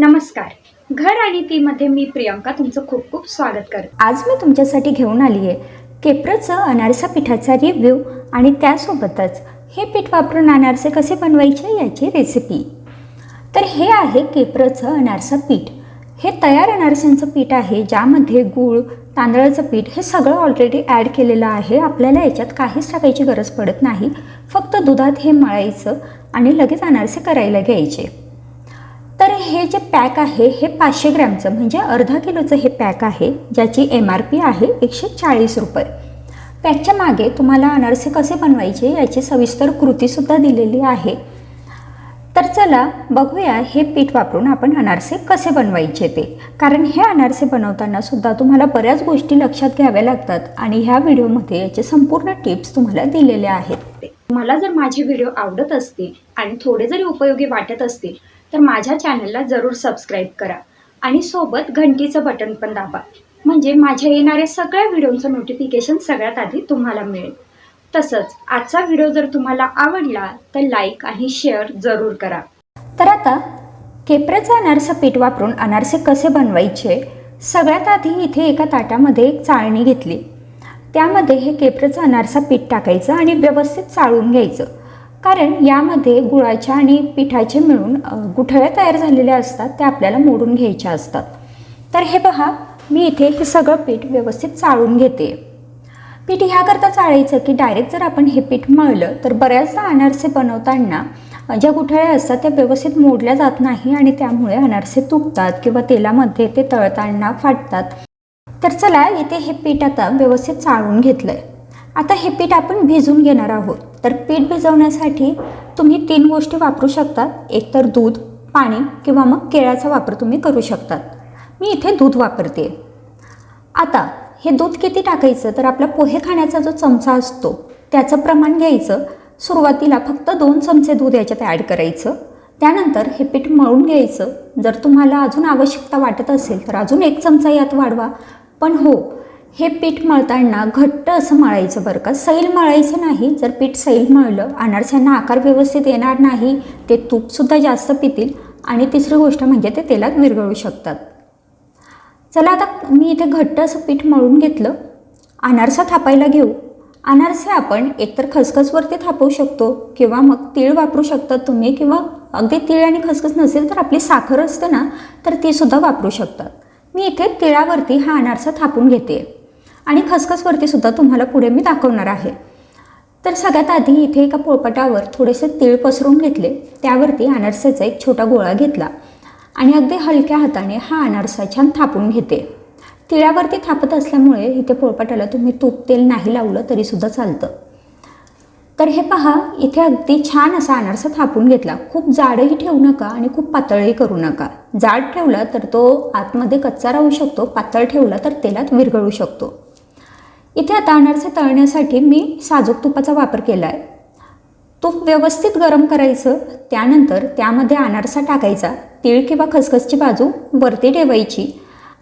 नमस्कार. घर आणि तीमध्ये मी प्रियंका तुमचं खूप खूप स्वागत करते. आज मी तुमच्यासाठी घेऊन आली आहे केप्रचं अनारसा पिठाचा रिव्ह्यू आणि त्यासोबतच हे पीठ वापरून अनारसे कसे बनवायचे याची रेसिपी तर हे आहे केप्रचं अनारसा पीठ. हे तयार अनारसांचं पीठ आहे ज्यामध्ये गूळ तांदळाचं पीठ हे सगळं ऑलरेडी ॲड केलेलं आहे. आपल्याला याच्यात काहीच टाकायची गरज पडत नाही. फक्त दुधात हे मळायचं आणि लगेच अनारसे करायला घ्यायचे. तर हे जे पॅक आहे हे पाचशे ग्रॅमचं म्हणजे अर्धा किलोचं हे पॅक आहे ज्याची एम आर पी आहे एकशे चाळीस रुपये. पॅकच्या मागे तुम्हाला अनारसे कसे बनवायचे याची सविस्तर कृतीसुद्धा दिलेली आहे. तर चला बघूया हे पीठ वापरून आपण अनारसे कसे बनवायचे ते. कारण हे अनारसे बनवताना सुद्धा तुम्हाला बऱ्याच गोष्टी लक्षात घ्याव्या लागतात आणि ह्या व्हिडिओमध्ये याचे संपूर्ण टिप्स तुम्हाला दिलेल्या आहेत. मला जर माझे व्हिडिओ आवडत असतील आणि थोडे जरी उपयोगी वाटत असतील तर माझ्या चॅनलला जरूर सबस्क्राईब करा आणि सोबत घंटीचं बटन पण दाबा. म्हणजे माझ्या येणाऱ्या सगळ्या व्हिडिओचं नोटिफिकेशन सगळ्यात आधी तुम्हाला मिळेल. तसंच आजचा व्हिडिओ जर तुम्हाला आवडला तर लाईक आणि शेअर जरूर करा. तर आता केप्रचं अनारसा पीठ वापरून अनारसे कसे बनवायचे? सगळ्यात आधी इथे एका ताटामध्ये एक चाळणी घेतली. त्यामध्ये हे केपऱ्याचं अनारसा पीठ टाकायचं आणि व्यवस्थित चाळून घ्यायचं. कारण यामध्ये गुळाच्या आणि पिठाचे मिळून गुठळ्या तयार झालेल्या असतात त्या आपल्याला मोडून घ्यायच्या असतात. तर हे पहा मी इथे हे सगळं पीठ व्यवस्थित चाळून घेते. पीठ ह्याकरता चाळायचं की डायरेक्ट जर आपण हे पीठ मळलं तर बऱ्याचदा अनारसे बनवताना ज्या गुठळ्या असतात त्या व्यवस्थित मोडल्या जात नाही आणि त्यामुळे अनारसे तुटतात किंवा तेलामध्ये ते तळताना फाटतात. तर चला इथे हे पीठ आता व्यवस्थित चाळून घेतलं आहे आता हे पीठ आपण भिजून घेणार आहोत. तर पीठ भिजवण्यासाठी तुम्ही तीन गोष्टी वापरू शकतात. एकतर दूध पाणी किंवा मग केळाचा वापर तुम्ही करू शकतात. मी इथे दूध वापरते. आता हे दूध किती टाकायचं? तर आपला पोहे खाण्याचा जो चमचा असतो त्याचं प्रमाण घ्यायचं. सुरुवातीला फक्त दोन चमचे दूध याच्यात ॲड करायचं. त्यानंतर हे पीठ मळून घ्यायचं. जर तुम्हाला अजून आवश्यकता वाटत असेल तर अजून एक चमचा यात वाढवा. पण हो हे पीठ मळताना घट्ट असं मळायचं बरं का. सैल मळायचं नाही जर पीठ सैल मळलं अनारस्यांना आकार व्यवस्थित येणार नाही ते तूपसुद्धा जास्त पितील आणि तिसरी गोष्ट म्हणजे ते तेलात विरघळू शकतात. चला आता मी इथे घट्ट असं पीठ मळून घेतलं. अनारसा थापायला घेऊ. अनारसे आपण एकतर खसखसवरती थापवू शकतो किंवा मग तीळ वापरू शकतात तुम्ही किंवा अगदी तीळ आणि खसखस नसेल तर आपली साखर असते ना तर तीसुद्धा वापरू शकतात. मी इथे तिळावरती हा अनारसा थापून घेते. आणि खसखसवरती सुद्धा तुम्हाला पुढे मी दाखवणार आहे. तर सगळ्यात आधी इथे एका पोळपटावर थोडेसे तीळ पसरून घेतले. त्यावरती अनारसाचा एक छोटा गोळा घेतला. आणि अगदी हलक्या हाताने हा अनारसा छान थापून घेते. तिळावरती थापत असल्यामुळे इथे पोळपाटाला तुम्ही तूप तेल नाही लावलं तरीसुद्धा चालतं. तर हे पहा इथे अगदी छान असा अनारसा थापून घेतला. खूप जाडही ठेवू नका आणि खूप पातळही करू नका. जाड ठेवला तर तो आतमध्ये कच्चा राहू शकतो पातळ ठेवला तर तेलात विरघळू शकतो. इथे आता अनारसे तळण्यासाठी मी साजूक तुपाचा वापर केला आहे तूप व्यवस्थित गरम करायचं त्यानंतर त्यामध्ये अनारसा टाकायचा. तीळ किंवा खसखसची बाजू वरती ठेवायची.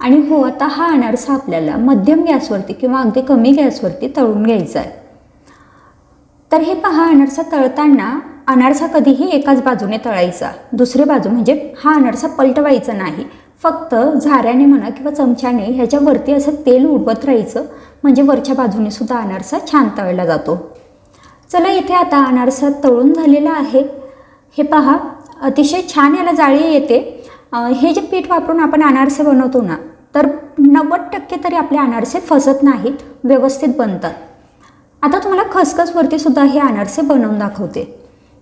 आणि हो आता हा अनारसा आपल्याला मध्यम गॅसवरती किंवा अगदी कमी गॅसवरती तळून घ्यायचा आहे तर हे पहा अनारसा तळताना अनारसा कधीही एकाच बाजूने तळायचा. दुसरी बाजू म्हणजे हा अनारसा पलटवायचा नाही. फक्त झाऱ्याने म्हणा किंवा चमच्याने ह्याच्यावरती असं तेल उडवत राहायचं. म्हणजे वरच्या बाजूने सुद्धा अनारसा छान तळला जातो. चला इथे आता अनारसा तळून झालेला आहे. हे पहा अतिशय छान याला जाळी येते. हे जे पीठ वापरून आपण अनारसे बनवतो ना तर नव्वद टक्के तरी आपले अनारसे फसत नाहीत व्यवस्थित बनतात. आता तुम्हाला खसखसवरती सुद्धा हे अनारसे बनवून दाखवते.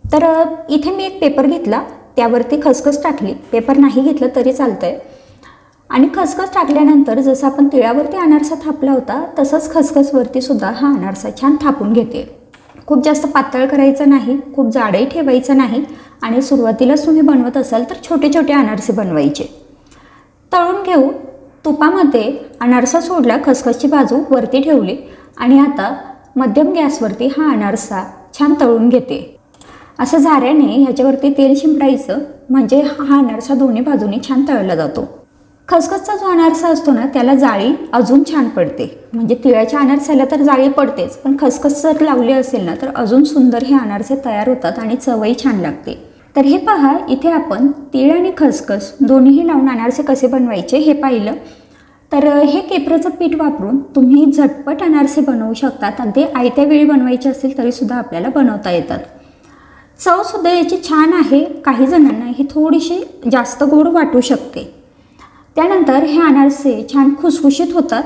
तर इथे मी एक पेपर घेतला. त्यावरती खसखस टाकली. पेपर नाही घेतलं तरी चालतं आहे आणि खसखस टाकल्यानंतर जसं आपण तिळावरती अनारसा थापला होता तसंच खसखसवरती सुद्धा हा अनारसा छान थापून घेते. खूप जास्त पातळ करायचं नाही खूप जाडही ठेवायचं नाही आणि सुरुवातीलाच तुम्ही बनवत असाल तर छोटे छोटे अनारसे बनवायचे. तळून घेऊ. तुपामध्ये अनारसा सोडला खसखसची बाजू वरती ठेवली आणि आता मध्यम गॅसवरती हा अनारसा छान तळून घेते. असं झाऱ्याने ह्याच्यावरती तेल शिंपडायचं म्हणजे हा अनारसा दोन्ही बाजूने छान तळला जातो. खसखसचा जो अनारसा असतो ना त्याला जाळी अजून छान पडते. म्हणजे तिळाच्या अनारसाला तर जाळी पडतेच पण खसखस जर लावली असेल ना तर अजून सुंदर हे अनारसे तयार होतात आणि चवही छान लागते. तर हे पहा इथे आपण तीळ आणि खसखस दोन्हीही लावून अनारसे कसे बनवायचे हे पाहिलं. तर हे केपराचं पीठ वापरून तुम्ही झटपट अनारसे बनवू शकतात अगदी आयत्या वेळी बनवायचे असेल तरीसुद्धा आपल्याला बनवता येतात. चवसुद्धा याची छान आहे काही जणांना हे थोडीशी जास्त गोड वाटू शकते. त्यानंतर हे अनारसे छान खुसखुशीत होतात.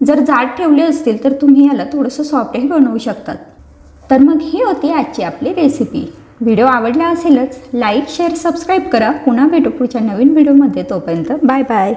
जर जाड ठेवले असतील तर तुम्ही याला थोडंसं सॉफ्टही बनवू शकतात. तर मग ही होती आजची आपली रेसिपी व्हिडिओ आवडला असेलच लाईक शेअर सबस्क्राईब करा. पुन्हा भेटू पुढच्या नवीन व्हिडिओमध्ये तोपर्यंत बाय बाय